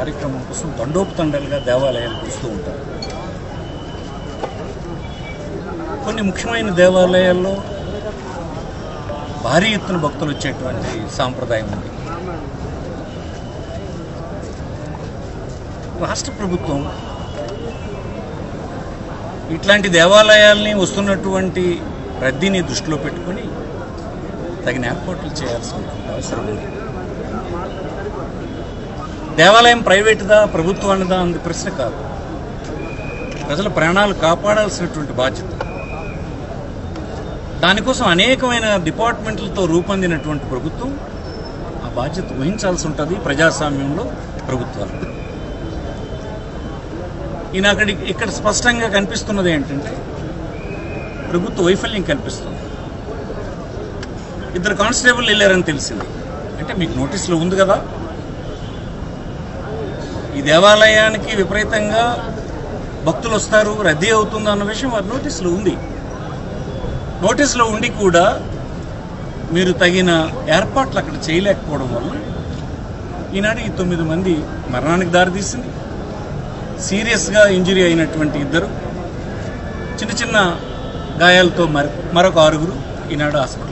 కార్యక్రమం కోసం తండోపతండాలుగా దేవాలయాలకు వస్తూ ఉంటారు. కొన్ని ముఖ్యమైన దేవాలయాల్లో భారీ ఎత్తున భక్తులు వచ్చేటువంటి సాంప్రదాయం ఉంది. రాష్ట్ర ప్రభుత్వం ఇట్లాంటి దేవాలయాల్ని వస్తున్నటువంటి రద్దీని దృష్టిలో పెట్టుకొని తగిన ఏర్పాట్లు చేయాల్సిన అవసరం ఉంది. దేవాలయం ప్రైవేటుదా ప్రభుత్వానిదా అన్న ప్రశ్న కాదు. ప్రజల ప్రాణాలు కాపాడాల్సినటువంటి బాధ్యత. దానికోసం అనేకమైన డిపార్ట్మెంట్లతో రూపొందినటువంటి ప్రభుత్వం ఆ బాధ్యత వహించాల్సి ఉంటుంది ప్రజాస్వామ్యంలో ప్రభుత్వాలు. ఈయన అక్కడి ఇక్కడ స్పష్టంగా కనిపిస్తున్నది ఏంటంటే ప్రభుత్వ వైఫల్యం కనిపిస్తుంది. ఇద్దరు కానిస్టేబుల్ వెళ్ళారని తెలిసింది. అంటే మీకు నోటీసులో ఉంది కదా ఈ దేవాలయానికి విపరీతంగా భక్తులు వస్తారు రద్దీ అవుతుంది అన్న విషయం వారి నోటీసులో ఉంది. నోటీసులో ఉండి కూడా మీరు తగిన ఏర్పాట్లు అక్కడ చేయలేకపోవడం వల్ల ఈనాడు ఈ తొమ్మిది మంది మరణానికి దారితీసింది. సీరియస్గా ఇంజరీ అయినటువంటి ఇద్దరు చిన్న చిన్న గాయాలతో మరొక ఆరుగురు ఈనాడు హాస్పిటల్